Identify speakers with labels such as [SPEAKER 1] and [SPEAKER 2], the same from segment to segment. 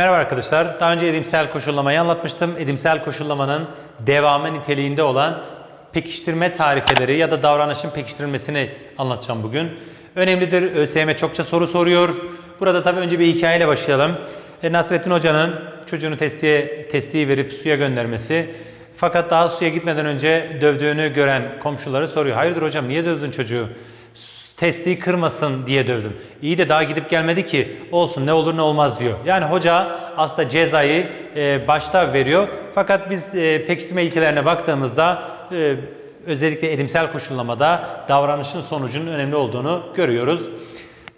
[SPEAKER 1] Merhaba arkadaşlar. Daha önce edimsel koşullamayı anlatmıştım. Edimsel koşullamanın devamı niteliğinde olan pekiştirme tarifeleri ya da davranışın pekiştirilmesini anlatacağım bugün. Önemlidir. ÖSYM çokça soru soruyor. Burada tabii önce bir hikayeyle başlayalım. E, Nasrettin Hoca'nın çocuğunu testiye, testiyi verip suya göndermesi. Fakat daha suya gitmeden önce dövdüğünü gören komşuları soruyor. Hayırdır hocam niye dövdün çocuğu? Testiyi kırmasın diye dövdüm. İyi de daha gidip gelmedi ki olsun ne olur ne olmaz diyor. Yani hoca aslında cezayı e, başta veriyor. Fakat biz e, pekiştirme ilkelerine baktığımızda e, özellikle edimsel koşullamada davranışın sonucunun önemli olduğunu görüyoruz.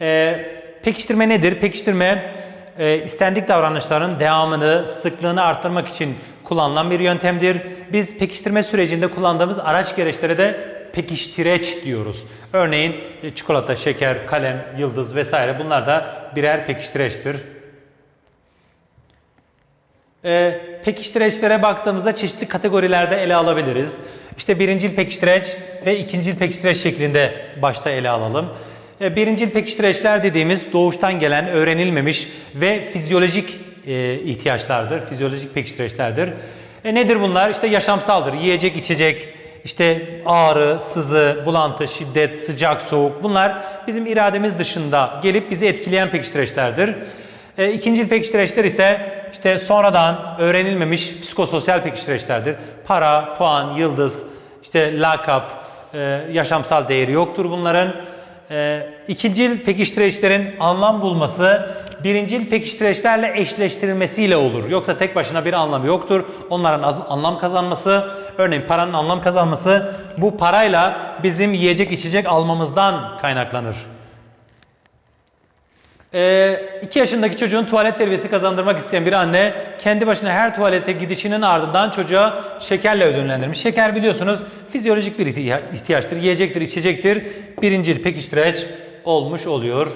[SPEAKER 1] E, pekiştirme nedir? Pekiştirme e, istendik davranışların devamını, sıklığını arttırmak için kullanılan bir yöntemdir. Biz pekiştirme sürecinde kullandığımız araç gereçlere de pekiştireç diyoruz. Örneğin e, çikolata, şeker, kalem, yıldız vesaire bunlar da birer pekiştireçtir. E, pekiştireçlere baktığımızda çeşitli kategorilerde ele alabiliriz. İşte birincil pekiştireç ve ikincil pekiştireç şeklinde başta ele alalım. E, birincil pekiştireçler dediğimiz doğuştan gelen, öğrenilmemiş ve fizyolojik e, ihtiyaçlardır. Fizyolojik pekiştireçlerdir. E, nedir bunlar? İşte yaşamsaldır. Yiyecek, içecek, işte ağrı, sızı, bulantı, şiddet, sıcak, soğuk bunlar bizim irademiz dışında gelip bizi etkileyen pekiştireçlerdir. E, ikincil pekiştireçler ise işte sonradan öğrenilmemiş psikososyal pekiştireçlerdir. Para, puan, yıldız, işte lakap, e, yaşamsal değeri yoktur bunların. E, ikincil pekiştireçlerin anlam bulması birincil pekiştireçlerle eşleştirilmesiyle olur. Yoksa tek başına bir anlamı yoktur. Onların anlam kazanması, örneğin paranın anlam kazanması bu parayla bizim yiyecek içecek almamızdan kaynaklanır. 2 ee, yaşındaki çocuğun tuvalet terbiyesi kazandırmak isteyen bir anne kendi başına her tuvalete gidişinin ardından çocuğa şekerle ödüllendirmiş. Şeker biliyorsunuz fizyolojik bir ihtiyaçtır, yiyecektir, içecektir. Birincil pekiştireç olmuş oluyor.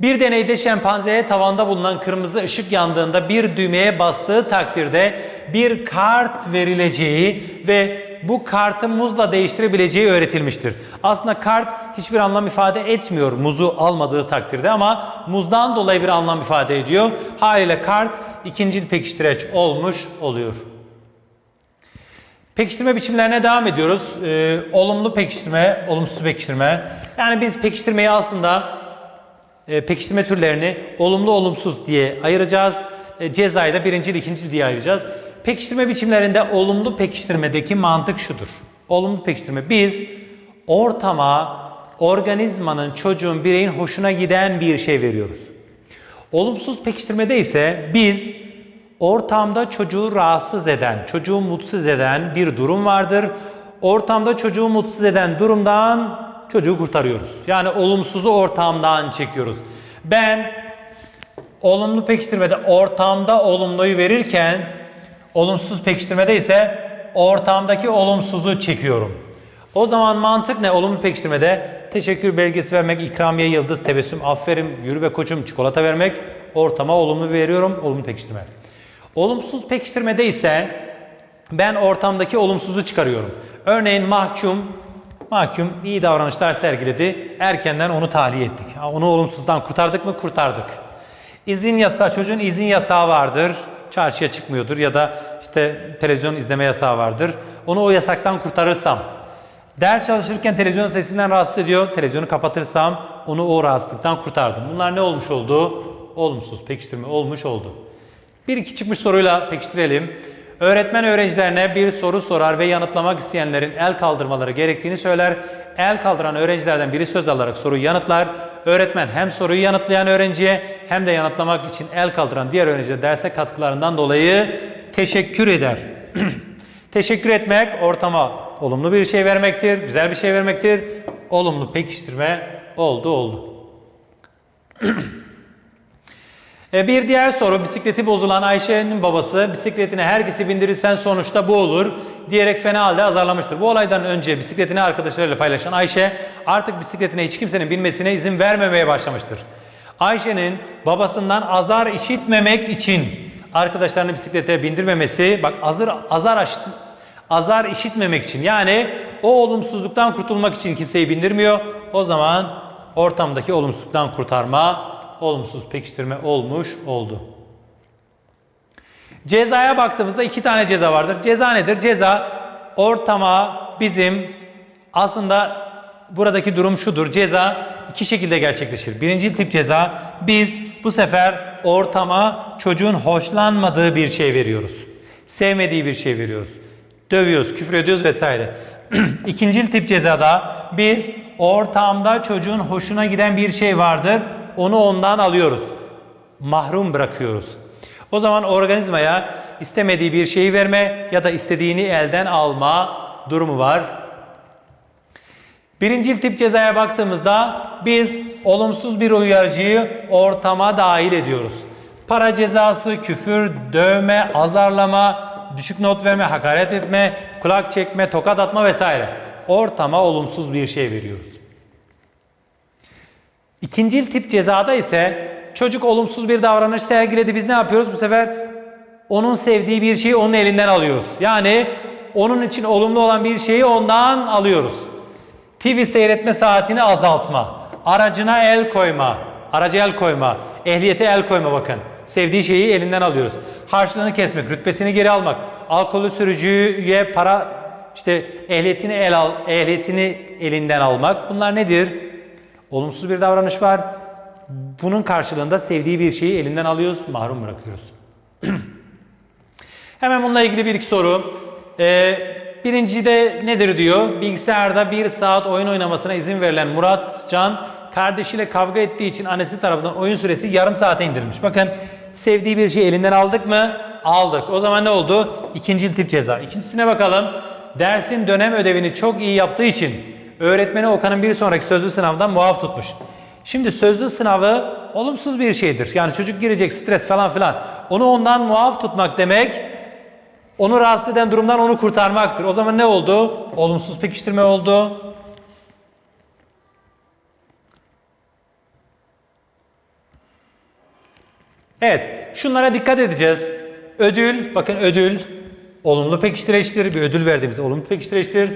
[SPEAKER 1] Bir deneyde şempanzeye tavanda bulunan kırmızı ışık yandığında bir düğmeye bastığı takdirde bir kart verileceği ve bu kartı muzla değiştirebileceği öğretilmiştir. Aslında kart hiçbir anlam ifade etmiyor muzu almadığı takdirde ama muzdan dolayı bir anlam ifade ediyor. Haliyle kart ikinci pekiştireç olmuş oluyor. Pekiştirme biçimlerine devam ediyoruz. Ee, olumlu pekiştirme, olumsuz pekiştirme. Yani biz pekiştirmeyi aslında e, pekiştirme türlerini olumlu olumsuz diye ayıracağız. E, cezayı da birincil ikincil diye ayıracağız. Pekiştirme biçimlerinde olumlu pekiştirmedeki mantık şudur. Olumlu pekiştirme biz ortama organizmanın, çocuğun, bireyin hoşuna giden bir şey veriyoruz. Olumsuz pekiştirmede ise biz ortamda çocuğu rahatsız eden, çocuğu mutsuz eden bir durum vardır. Ortamda çocuğu mutsuz eden durumdan çocuğu kurtarıyoruz. Yani olumsuzu ortamdan çekiyoruz. Ben olumlu pekiştirmede ortamda olumluyu verirken olumsuz pekiştirmede ise ortamdaki olumsuzu çekiyorum. O zaman mantık ne? Olumlu pekiştirmede teşekkür belgesi vermek, ikramiye, yıldız, tebessüm, aferin, yürü be koçum, çikolata vermek, ortama olumlu veriyorum, olumlu pekiştirme. Olumsuz pekiştirmede ise ben ortamdaki olumsuzu çıkarıyorum. Örneğin mahkum Mahkum iyi davranışlar sergiledi. Erkenden onu tahliye ettik. Onu olumsuzdan kurtardık mı? Kurtardık. İzin yasağı, çocuğun izin yasağı vardır. Çarşıya çıkmıyordur ya da işte televizyon izleme yasağı vardır. Onu o yasaktan kurtarırsam, ders çalışırken televizyon sesinden rahatsız ediyor. Televizyonu kapatırsam onu o rahatsızlıktan kurtardım. Bunlar ne olmuş oldu? Olumsuz pekiştirme olmuş oldu. Bir iki çıkmış soruyla pekiştirelim. Öğretmen öğrencilerine bir soru sorar ve yanıtlamak isteyenlerin el kaldırmaları gerektiğini söyler. El kaldıran öğrencilerden biri söz alarak soruyu yanıtlar. Öğretmen hem soruyu yanıtlayan öğrenciye hem de yanıtlamak için el kaldıran diğer öğrenciye derse katkılarından dolayı teşekkür eder. teşekkür etmek ortama olumlu bir şey vermektir, güzel bir şey vermektir. Olumlu pekiştirme oldu oldu. E, bir diğer soru bisikleti bozulan Ayşe'nin babası bisikletine herkesi bindirirsen sonuçta bu olur diyerek fena halde azarlamıştır. Bu olaydan önce bisikletini arkadaşlarıyla paylaşan Ayşe artık bisikletine hiç kimsenin binmesine izin vermemeye başlamıştır. Ayşe'nin babasından azar işitmemek için arkadaşlarını bisiklete bindirmemesi bak azar azar azar işitmemek için yani o olumsuzluktan kurtulmak için kimseyi bindirmiyor. O zaman ortamdaki olumsuzluktan kurtarma olumsuz pekiştirme olmuş oldu. Cezaya baktığımızda iki tane ceza vardır. Ceza nedir? Ceza ortama bizim aslında buradaki durum şudur. Ceza iki şekilde gerçekleşir. Birinci tip ceza biz bu sefer ortama çocuğun hoşlanmadığı bir şey veriyoruz. Sevmediği bir şey veriyoruz. Dövüyoruz, küfür ediyoruz vesaire. İkinci tip cezada biz ortamda çocuğun hoşuna giden bir şey vardır. Onu ondan alıyoruz. Mahrum bırakıyoruz. O zaman organizmaya istemediği bir şeyi verme ya da istediğini elden alma durumu var. Birinci tip cezaya baktığımızda biz olumsuz bir uyarıcıyı ortama dahil ediyoruz. Para cezası, küfür, dövme, azarlama, düşük not verme, hakaret etme, kulak çekme, tokat atma vesaire. Ortama olumsuz bir şey veriyoruz. İkinci tip cezada ise çocuk olumsuz bir davranış sergiledi. Biz ne yapıyoruz? Bu sefer onun sevdiği bir şeyi onun elinden alıyoruz. Yani onun için olumlu olan bir şeyi ondan alıyoruz. TV seyretme saatini azaltma, aracına el koyma, araca el koyma, ehliyete el koyma bakın. Sevdiği şeyi elinden alıyoruz. Harçlığını kesmek, rütbesini geri almak, alkolü sürücüye para işte ehliyetini el al, ehliyetini elinden almak. Bunlar nedir? Olumsuz bir davranış var. Bunun karşılığında sevdiği bir şeyi elinden alıyoruz, mahrum bırakıyoruz. Hemen bununla ilgili bir iki soru. Ee, birincide nedir diyor? Bilgisayarda bir saat oyun oynamasına izin verilen Murat Can kardeşiyle kavga ettiği için annesi tarafından oyun süresi yarım saate indirilmiş. Bakın sevdiği bir şeyi elinden aldık mı? Aldık. O zaman ne oldu? İkinci tip ceza. İkincisine bakalım. Dersin dönem ödevini çok iyi yaptığı için öğretmeni Okan'ın bir sonraki sözlü sınavdan muaf tutmuş. Şimdi sözlü sınavı olumsuz bir şeydir. Yani çocuk girecek stres falan filan. Onu ondan muaf tutmak demek onu rahatsız eden durumdan onu kurtarmaktır. O zaman ne oldu? Olumsuz pekiştirme oldu. Evet, şunlara dikkat edeceğiz. Ödül, bakın ödül olumlu pekiştireçtir. Bir ödül verdiğimizde olumlu pekiştireçtir.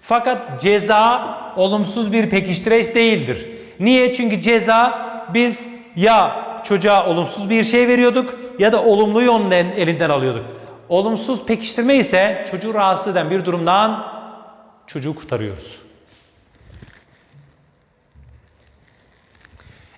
[SPEAKER 1] Fakat ceza olumsuz bir pekiştireç değildir. Niye? Çünkü ceza biz ya çocuğa olumsuz bir şey veriyorduk ya da olumluyu onun elinden alıyorduk. Olumsuz pekiştirme ise çocuğu rahatsız eden bir durumdan çocuğu kurtarıyoruz.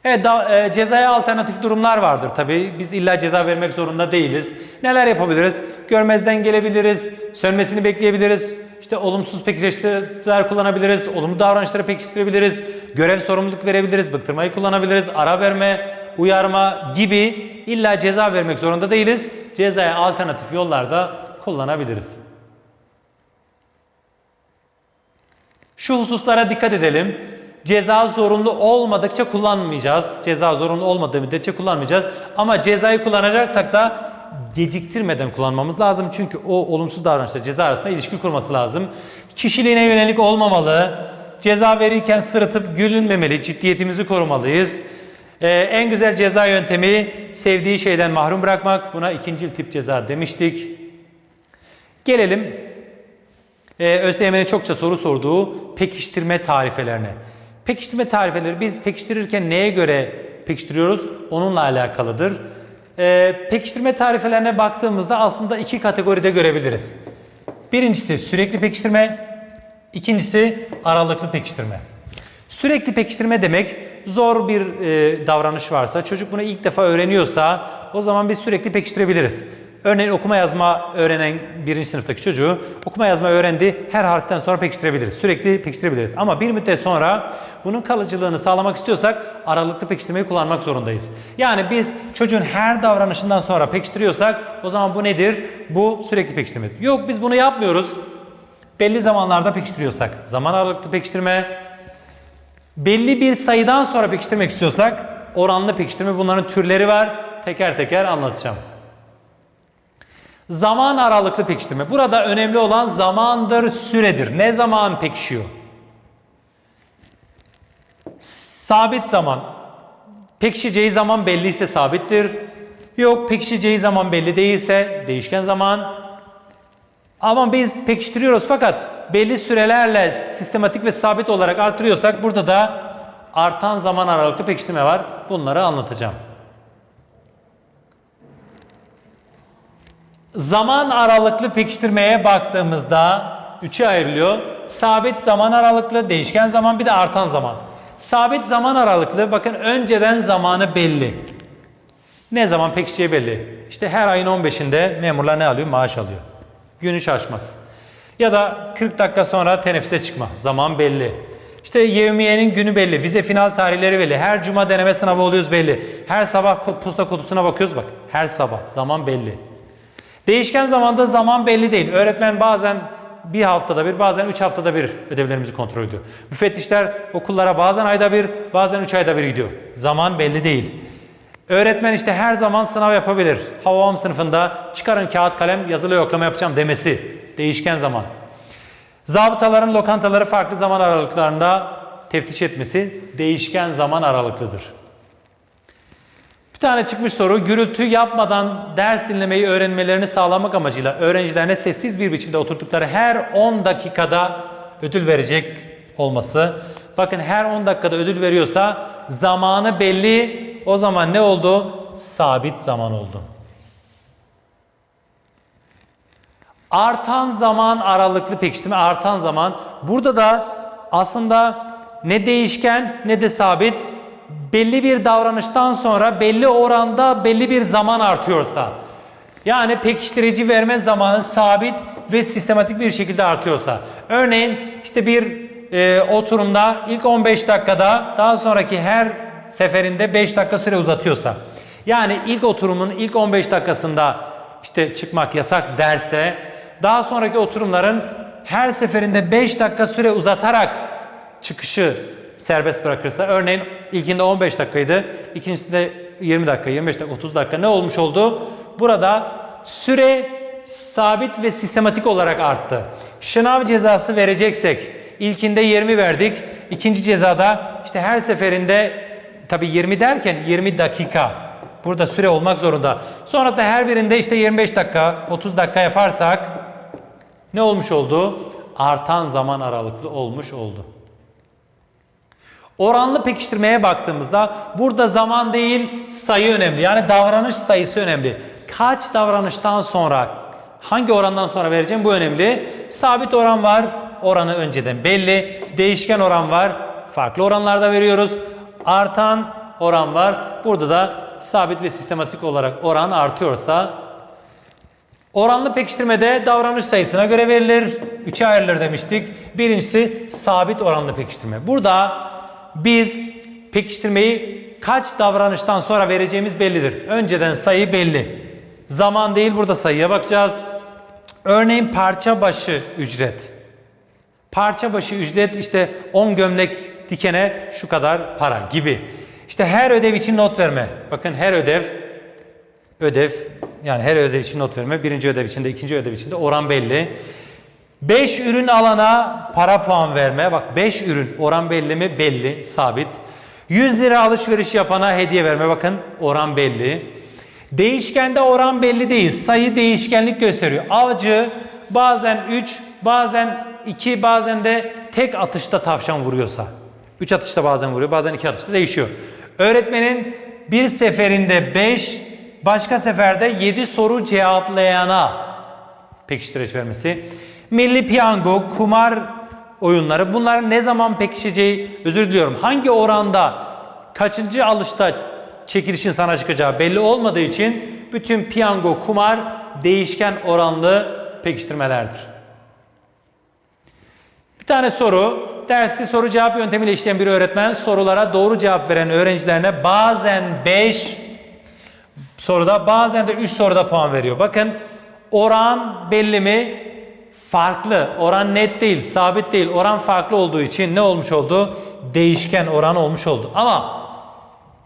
[SPEAKER 1] Evet, da, e, cezaya alternatif durumlar vardır tabii. Biz illa ceza vermek zorunda değiliz. Neler yapabiliriz? Görmezden gelebiliriz, sönmesini bekleyebiliriz. İşte olumsuz pekiştiriciler kullanabiliriz, olumlu davranışları pekiştirebiliriz, görev sorumluluk verebiliriz, bıktırmayı kullanabiliriz, ara verme, uyarma gibi illa ceza vermek zorunda değiliz. Cezaya alternatif yollarda kullanabiliriz. Şu hususlara dikkat edelim. Ceza zorunlu olmadıkça kullanmayacağız. Ceza zorunlu olmadığı müddetçe kullanmayacağız. Ama cezayı kullanacaksak da geciktirmeden kullanmamız lazım. Çünkü o olumsuz davranışla ceza arasında ilişki kurması lazım. Kişiliğine yönelik olmamalı. Ceza verirken sırıtıp gülünmemeli. Ciddiyetimizi korumalıyız. Ee, en güzel ceza yöntemi sevdiği şeyden mahrum bırakmak. Buna ikinci tip ceza demiştik. Gelelim e, ÖSYM'nin çokça soru sorduğu pekiştirme tarifelerine. Pekiştirme tarifeleri biz pekiştirirken neye göre pekiştiriyoruz? Onunla alakalıdır. E, pekiştirme tarifelerine baktığımızda aslında iki kategoride görebiliriz. Birincisi sürekli pekiştirme, ikincisi aralıklı pekiştirme. Sürekli pekiştirme demek zor bir e, davranış varsa, çocuk bunu ilk defa öğreniyorsa o zaman biz sürekli pekiştirebiliriz. Örneğin okuma yazma öğrenen birinci sınıftaki çocuğu okuma yazma öğrendi her harften sonra pekiştirebiliriz. Sürekli pekiştirebiliriz. Ama bir müddet sonra bunun kalıcılığını sağlamak istiyorsak aralıklı pekiştirmeyi kullanmak zorundayız. Yani biz çocuğun her davranışından sonra pekiştiriyorsak o zaman bu nedir? Bu sürekli pekiştirmedir. Yok biz bunu yapmıyoruz. Belli zamanlarda pekiştiriyorsak zaman aralıklı pekiştirme, belli bir sayıdan sonra pekiştirmek istiyorsak oranlı pekiştirme bunların türleri var. Teker teker anlatacağım. Zaman aralıklı pekiştirme. Burada önemli olan zamandır, süredir. Ne zaman pekişiyor? Sabit zaman. Pekişeceği zaman belliyse sabittir. Yok pekişeceği zaman belli değilse değişken zaman. Ama biz pekiştiriyoruz fakat belli sürelerle sistematik ve sabit olarak artırıyorsak burada da artan zaman aralıklı pekiştirme var. Bunları anlatacağım. Zaman aralıklı pekiştirmeye baktığımızda üçe ayrılıyor. Sabit zaman aralıklı, değişken zaman bir de artan zaman. Sabit zaman aralıklı bakın önceden zamanı belli. Ne zaman pekişeceği belli. İşte her ayın 15'inde memurlar ne alıyor? Maaş alıyor. Günü şaşmaz. Ya da 40 dakika sonra teneffüse çıkma. Zaman belli. İşte yevmiyenin günü belli. Vize final tarihleri belli. Her cuma deneme sınavı oluyoruz belli. Her sabah posta kutusuna bakıyoruz bak. Her sabah zaman belli. Değişken zamanda zaman belli değil. Öğretmen bazen bir haftada bir, bazen üç haftada bir ödevlerimizi kontrol ediyor. Müfettişler okullara bazen ayda bir, bazen üç ayda bir gidiyor. Zaman belli değil. Öğretmen işte her zaman sınav yapabilir. Havam sınıfında çıkarın kağıt kalem yazılı yoklama yapacağım demesi. Değişken zaman. Zabıtaların lokantaları farklı zaman aralıklarında teftiş etmesi değişken zaman aralıklıdır. Bir tane çıkmış soru. Gürültü yapmadan ders dinlemeyi öğrenmelerini sağlamak amacıyla öğrencilerine sessiz bir biçimde oturdukları her 10 dakikada ödül verecek olması. Bakın her 10 dakikada ödül veriyorsa zamanı belli. O zaman ne oldu? Sabit zaman oldu. Artan zaman aralıklı pekiştirme, artan zaman. Burada da aslında ne değişken ne de sabit belli bir davranıştan sonra belli oranda belli bir zaman artıyorsa yani pekiştirici verme zamanı sabit ve sistematik bir şekilde artıyorsa örneğin işte bir e, oturumda ilk 15 dakikada daha sonraki her seferinde 5 dakika süre uzatıyorsa yani ilk oturumun ilk 15 dakikasında işte çıkmak yasak derse daha sonraki oturumların her seferinde 5 dakika süre uzatarak çıkışı serbest bırakırsa örneğin ilkinde 15 dakikaydı, ikincisinde 20 dakika, 25 dakika, 30 dakika ne olmuş oldu? Burada süre sabit ve sistematik olarak arttı. Şınav cezası vereceksek ilkinde 20 verdik, ikinci cezada işte her seferinde tabi 20 derken 20 dakika burada süre olmak zorunda. Sonra da her birinde işte 25 dakika, 30 dakika yaparsak ne olmuş oldu? Artan zaman aralıklı olmuş oldu. Oranlı pekiştirmeye baktığımızda burada zaman değil sayı önemli. Yani davranış sayısı önemli. Kaç davranıştan sonra hangi orandan sonra vereceğim bu önemli. Sabit oran var. Oranı önceden belli. Değişken oran var. Farklı oranlarda veriyoruz. Artan oran var. Burada da sabit ve sistematik olarak oran artıyorsa Oranlı pekiştirmede davranış sayısına göre verilir. Üçe ayrılır demiştik. Birincisi sabit oranlı pekiştirme. Burada biz pekiştirmeyi kaç davranıştan sonra vereceğimiz bellidir. Önceden sayı belli. Zaman değil burada sayıya bakacağız. Örneğin parça başı ücret. Parça başı ücret işte 10 gömlek dikene şu kadar para gibi. İşte her ödev için not verme. Bakın her ödev ödev yani her ödev için not verme. Birinci ödev için de ikinci ödev için de oran belli. 5 ürün alana para puan verme. Bak 5 ürün oran belli mi? Belli, sabit. 100 lira alışveriş yapana hediye verme. Bakın oran belli. Değişkende oran belli değil. Sayı değişkenlik gösteriyor. Avcı bazen 3, bazen 2, bazen de tek atışta tavşan vuruyorsa. 3 atışta bazen vuruyor, bazen 2 atışta değişiyor. Öğretmenin bir seferinde 5, başka seferde 7 soru cevaplayana pekiştireç vermesi. Milli piyango, kumar oyunları bunlar ne zaman pekişeceği özür diliyorum. Hangi oranda kaçıncı alışta çekilişin sana çıkacağı belli olmadığı için bütün piyango, kumar değişken oranlı pekiştirmelerdir. Bir tane soru. Dersi soru cevap yöntemiyle işleyen bir öğretmen sorulara doğru cevap veren öğrencilerine bazen 5 soruda bazen de 3 soruda puan veriyor. Bakın oran belli mi? Farklı. Oran net değil, sabit değil. Oran farklı olduğu için ne olmuş oldu? Değişken oran olmuş oldu. Ama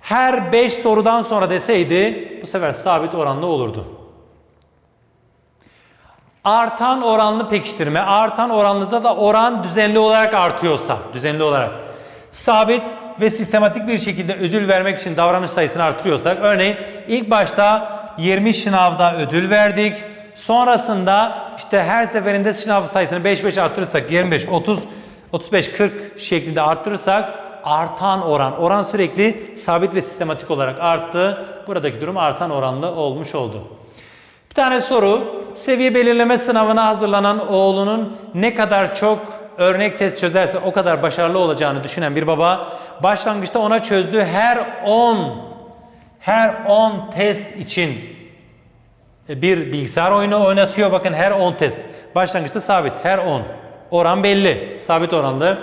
[SPEAKER 1] her 5 sorudan sonra deseydi bu sefer sabit oranlı olurdu. Artan oranlı pekiştirme. Artan oranlıda da oran düzenli olarak artıyorsa, düzenli olarak sabit ve sistematik bir şekilde ödül vermek için davranış sayısını artırıyorsak, örneğin ilk başta 20 sınavda ödül verdik. Sonrasında işte her seferinde sınav sayısını 5-5 arttırırsak 25, 30, 35, 40 şeklinde arttırırsak artan oran. Oran sürekli sabit ve sistematik olarak arttı. Buradaki durum artan oranlı olmuş oldu. Tane soru. Seviye belirleme sınavına hazırlanan oğlunun ne kadar çok örnek test çözerse o kadar başarılı olacağını düşünen bir baba başlangıçta ona çözdüğü her 10 her 10 test için bir bilgisayar oyunu oynatıyor. Bakın her 10 test. Başlangıçta sabit. Her 10. Oran belli. Sabit oranlı.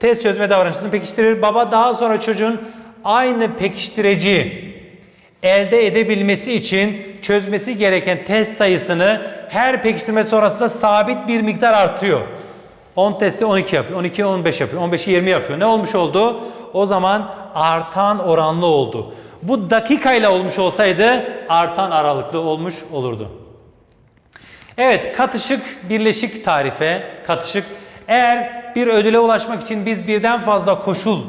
[SPEAKER 1] Test çözme davranışını pekiştirir. Baba daha sonra çocuğun aynı pekiştireci elde edebilmesi için çözmesi gereken test sayısını her pekiştirme sonrasında sabit bir miktar artırıyor. 10 testi 12 yapıyor. 12 15 yapıyor. 15'i 20 yapıyor. Ne olmuş oldu? O zaman artan oranlı oldu. Bu dakikayla olmuş olsaydı artan aralıklı olmuş olurdu. Evet, katışık birleşik tarife, katışık. Eğer bir ödüle ulaşmak için biz birden fazla koşul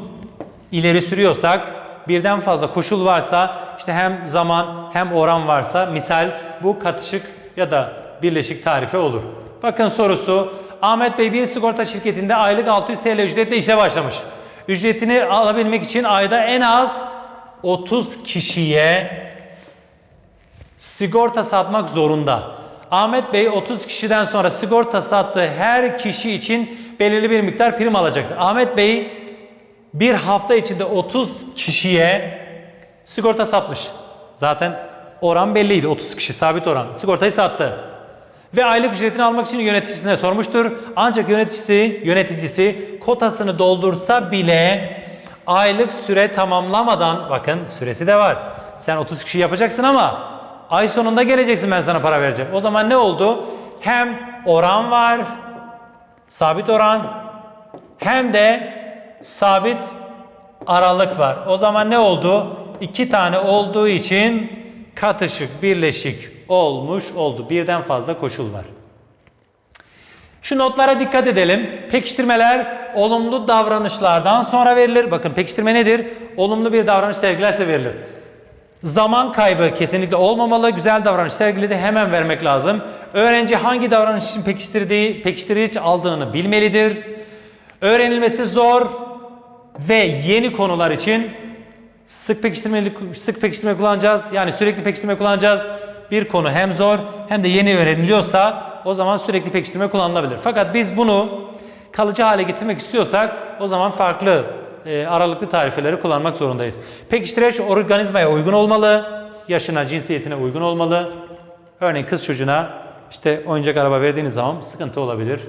[SPEAKER 1] ileri sürüyorsak, birden fazla koşul varsa, işte hem zaman hem oran varsa, misal bu katışık ya da birleşik tarife olur. Bakın sorusu, Ahmet Bey bir sigorta şirketinde aylık 600 TL ücretle işe başlamış. Ücretini alabilmek için ayda en az 30 kişiye sigorta satmak zorunda. Ahmet Bey 30 kişiden sonra sigorta sattığı her kişi için belirli bir miktar prim alacaktır. Ahmet Bey bir hafta içinde 30 kişiye sigorta satmış. Zaten oran belliydi 30 kişi sabit oran. Sigortayı sattı. Ve aylık ücretini almak için yöneticisine sormuştur. Ancak yöneticisi, yöneticisi kotasını doldursa bile aylık süre tamamlamadan bakın süresi de var. Sen 30 kişi yapacaksın ama ay sonunda geleceksin ben sana para vereceğim. O zaman ne oldu? Hem oran var, sabit oran hem de sabit aralık var. O zaman ne oldu? İki tane olduğu için katışık, birleşik olmuş oldu. Birden fazla koşul var. Şu notlara dikkat edelim. Pekiştirmeler olumlu davranışlardan sonra verilir. Bakın pekiştirme nedir? Olumlu bir davranış sergilerse verilir. Zaman kaybı kesinlikle olmamalı. Güzel davranış sergiledi hemen vermek lazım. Öğrenci hangi davranış için pekiştirdiği, pekiştirici aldığını bilmelidir. Öğrenilmesi zor ve yeni konular için sık pekiştirme sık pekiştirme kullanacağız. Yani sürekli pekiştirme kullanacağız. Bir konu hem zor hem de yeni öğreniliyorsa o zaman sürekli pekiştirme kullanılabilir. Fakat biz bunu kalıcı hale getirmek istiyorsak o zaman farklı e, aralıklı tarifeleri kullanmak zorundayız. Pekiştireç organizmaya uygun olmalı, yaşına, cinsiyetine uygun olmalı. Örneğin kız çocuğuna işte oyuncak araba verdiğiniz zaman sıkıntı olabilir.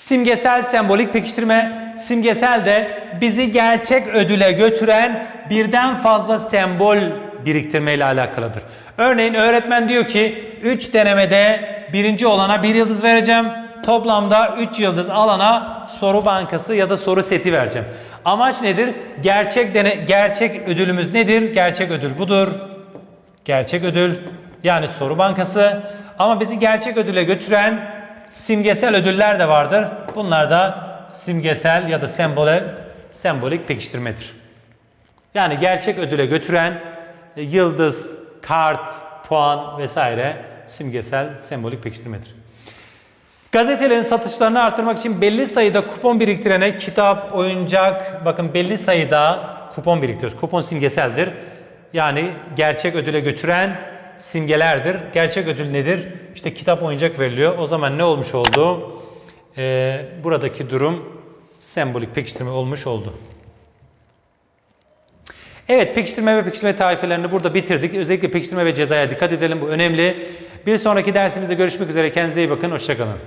[SPEAKER 1] Simgesel sembolik pekiştirme, simgesel de bizi gerçek ödüle götüren birden fazla sembol biriktirme ile alakalıdır. Örneğin öğretmen diyor ki 3 denemede birinci olana bir yıldız vereceğim. Toplamda 3 yıldız alana soru bankası ya da soru seti vereceğim. Amaç nedir? Gerçek dene gerçek ödülümüz nedir? Gerçek ödül budur. Gerçek ödül yani soru bankası. Ama bizi gerçek ödüle götüren simgesel ödüller de vardır. Bunlar da simgesel ya da sembole, sembolik pekiştirmedir. Yani gerçek ödüle götüren e, yıldız, kart, puan vesaire simgesel, sembolik pekiştirmedir. Gazetelerin satışlarını artırmak için belli sayıda kupon biriktirene kitap, oyuncak, bakın belli sayıda kupon biriktiriyoruz. Kupon simgeseldir. Yani gerçek ödüle götüren simgelerdir. Gerçek ödül nedir? İşte kitap, oyuncak veriliyor. O zaman ne olmuş oldu? Ee, buradaki durum sembolik pekiştirme olmuş oldu. Evet pekiştirme ve pekiştirme tarifelerini burada bitirdik. Özellikle pekiştirme ve cezaya dikkat edelim. Bu önemli. Bir sonraki dersimizde görüşmek üzere. Kendinize iyi bakın. Hoşçakalın.